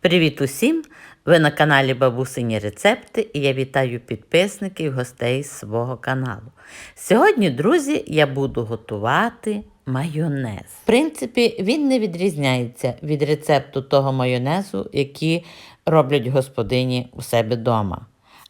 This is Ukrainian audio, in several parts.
Привіт усім! Ви на каналі Бабусині Рецепти і я вітаю підписників і гостей свого каналу. Сьогодні, друзі, я буду готувати майонез. В принципі, він не відрізняється від рецепту того майонезу, який роблять господині у себе вдома.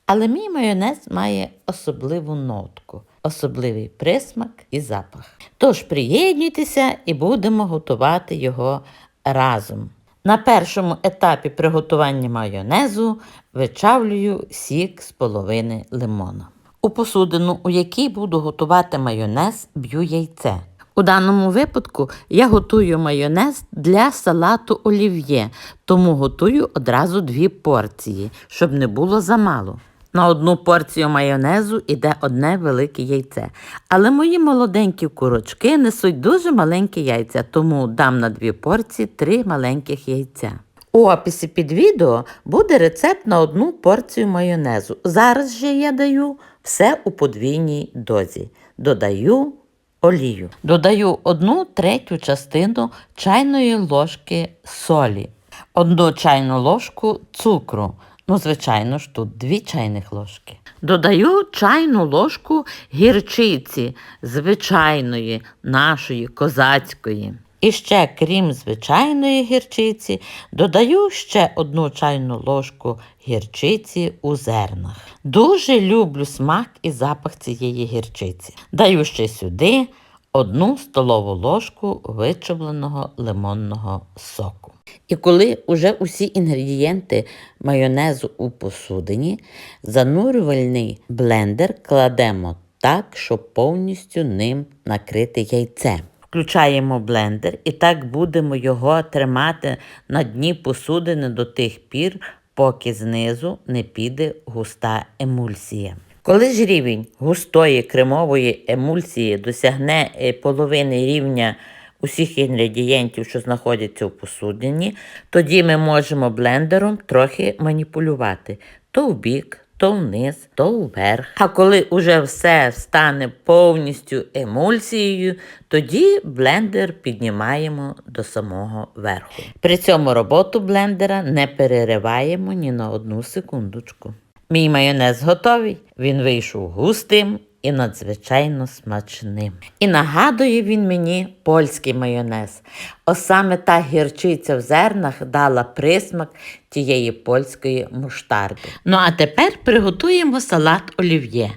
Але мій майонез має особливу нотку, особливий присмак і запах. Тож приєднуйтеся і будемо готувати його разом. На першому етапі приготування майонезу вичавлюю сік з половини лимона. У посудину, у якій буду готувати майонез, б'ю яйце. У даному випадку я готую майонез для салату олів'є, тому готую одразу дві порції, щоб не було замало. На одну порцію майонезу йде одне велике яйце. Але мої молоденькі курочки несуть дуже маленькі яйця, тому дам на дві порції три маленьких яйця. У описі під відео буде рецепт на одну порцію майонезу. Зараз же я даю все у подвійній дозі. Додаю олію. Додаю одну третю частину чайної ложки солі, одну чайну ложку цукру. Ну, звичайно ж, тут дві чайних ложки. Додаю чайну ложку гірчиці звичайної, нашої, козацької. І ще, крім звичайної гірчиці, додаю ще одну чайну ложку гірчиці у зернах. Дуже люблю смак і запах цієї гірчиці. Даю ще сюди одну столову ложку вичавленого лимонного соку. І коли уже усі інгредієнти майонезу у посудині, занурювальний блендер кладемо так, щоб повністю ним накрити яйце. Включаємо блендер і так будемо його тримати на дні посудини до тих пір, поки знизу не піде густа емульсія. Коли ж рівень густої кремової емульсії досягне е, половини рівня усіх інгредієнтів, що знаходяться у посудині, тоді ми можемо блендером трохи маніпулювати то в бік, то вниз, то вверх. А коли уже все стане повністю емульсією, тоді блендер піднімаємо до самого верху. При цьому роботу блендера не перериваємо ні на одну секундочку. Мій майонез готовий, він вийшов густим і надзвичайно смачним. І нагадує він мені польський майонез. Ось саме та гірчиця в зернах дала присмак тієї польської муштарди. Ну а тепер приготуємо салат олів'є.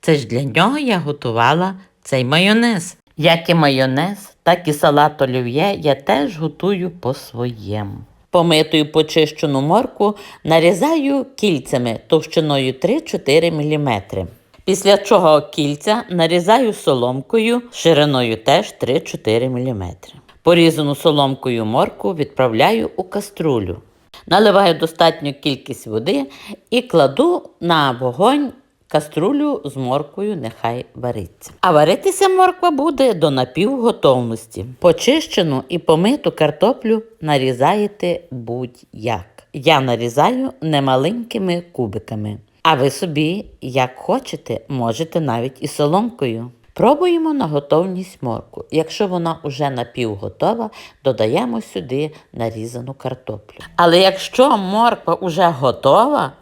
Це ж для нього я готувала цей майонез. Як і майонез, так і салат олів'є я теж готую по-своєму. Помиту і почищену морку нарізаю кільцями товщиною 3-4 мм. Після чого кільця нарізаю соломкою шириною теж 3-4 мм. Порізану соломкою морку відправляю у каструлю. Наливаю достатню кількість води і кладу на вогонь каструлю з морквою нехай вариться. А варитися морква буде до напівготовності. Почищену і помиту картоплю нарізаєте будь-як. Я нарізаю немаленькими кубиками. А ви собі, як хочете, можете навіть і соломкою. Пробуємо на готовність морку. Якщо вона вже напівготова, додаємо сюди нарізану картоплю. Але якщо морква вже готова,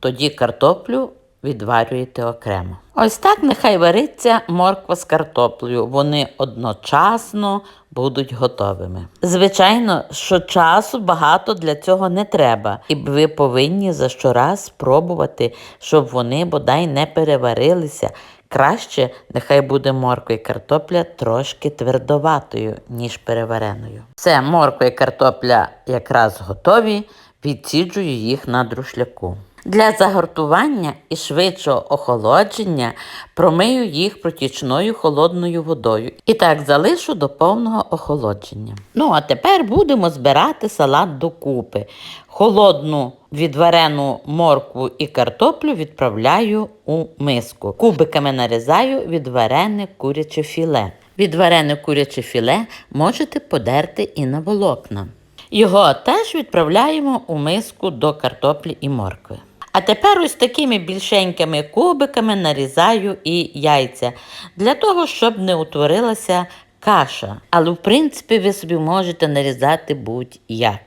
тоді картоплю відварюєте окремо. Ось так нехай вариться морква з картоплею. Вони одночасно будуть готовими. Звичайно, що часу багато для цього не треба, і ви повинні за щораз спробувати, щоб вони бодай не переварилися. Краще нехай буде морква і картопля трошки твердоватою, ніж перевареною. Все, морква і картопля якраз готові, відсіджую їх на друшляку. Для загортування і швидшого охолодження промию їх протічною холодною водою і так залишу до повного охолодження. Ну, а тепер будемо збирати салат докупи. Холодну відварену моркву і картоплю відправляю у миску. Кубиками нарізаю відварене куряче філе. Відварене куряче філе можете подерти і на волокна. Його теж відправляємо у миску до картоплі і моркви. А тепер ось такими більшенькими кубиками нарізаю і яйця для того, щоб не утворилася каша. Але, в принципі, ви собі можете нарізати будь-як.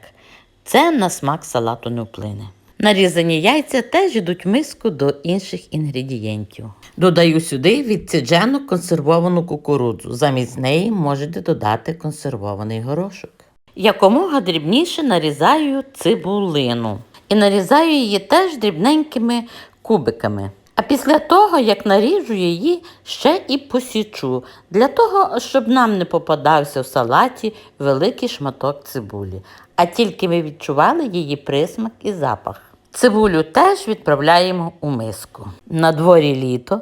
Це на смак салату не вплине. Нарізані яйця теж йдуть в миску до інших інгредієнтів. Додаю сюди відсіджену консервовану кукурудзу. Замість неї можете додати консервований горошок. Якомога дрібніше нарізаю цибулину. І нарізаю її теж дрібненькими кубиками. А після того, як наріжу її, ще і посічу, для того, щоб нам не попадався в салаті великий шматок цибулі, а тільки ми відчували її присмак і запах. Цибулю теж відправляємо у миску. На дворі літо,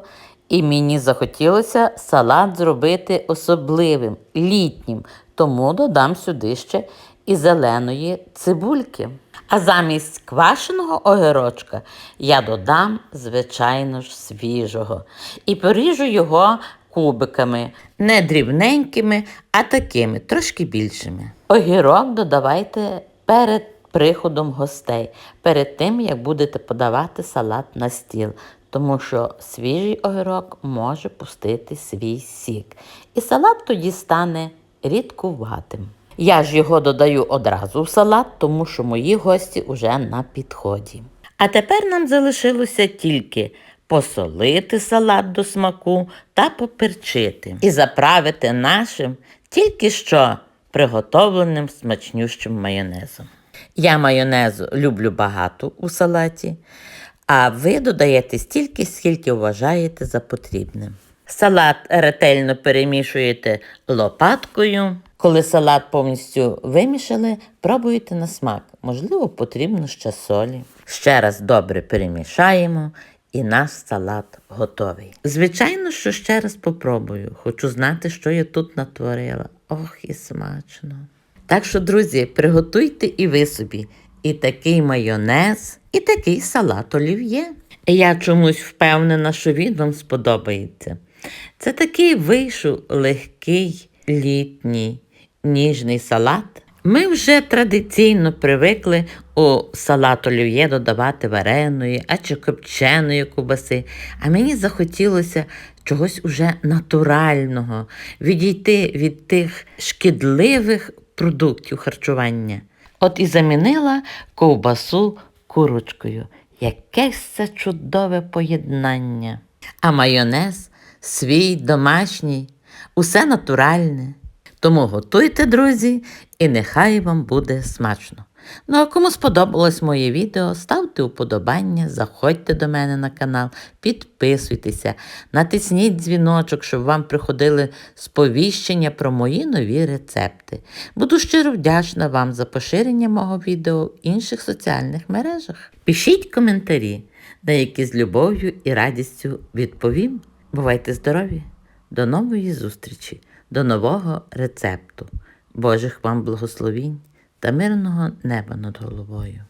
і мені захотілося салат зробити особливим, літнім, тому додам сюди ще і зеленої цибульки. А замість квашеного огірочка я додам, звичайно ж, свіжого. І поріжу його кубиками, не дрібненькими, а такими, трошки більшими. Огірок додавайте перед приходом гостей, перед тим, як будете подавати салат на стіл. Тому що свіжий огірок може пустити свій сік. І салат тоді стане рідкуватим. Я ж його додаю одразу в салат, тому що мої гості вже на підході. А тепер нам залишилося тільки посолити салат до смаку та поперчити і заправити нашим тільки що приготовленим смачнющим майонезом. Я майонезу люблю багато у салаті, а ви додаєте стільки, скільки вважаєте за потрібним. Салат ретельно перемішуєте лопаткою. Коли салат повністю вимішали, пробуйте на смак. Можливо, потрібно ще солі. Ще раз добре перемішаємо, і наш салат готовий. Звичайно, що ще раз попробую. Хочу знати, що я тут натворила. Ох, і смачно. Так що, друзі, приготуйте і ви собі і такий майонез, і такий салат олів'є. Я чомусь впевнена, що він вам сподобається. Це такий вийшов легкий літній ніжний салат. Ми вже традиційно привикли у салат олів'є додавати вареної, а чи копченої кубаси. А мені захотілося чогось уже натурального, відійти від тих шкідливих продуктів харчування. От і замінила ковбасу курочкою. Якесь це чудове поєднання. А майонез свій домашній, усе натуральне. Тому готуйте, друзі, і нехай вам буде смачно. Ну а кому сподобалось моє відео, ставте уподобання, заходьте до мене на канал, підписуйтеся, натисніть дзвіночок, щоб вам приходили сповіщення про мої нові рецепти. Буду щиро вдячна вам за поширення мого відео в інших соціальних мережах. Пишіть коментарі, на які з любов'ю і радістю відповім. Бувайте здорові! До нової зустрічі, до нового рецепту. Божих вам благословінь та мирного неба над головою.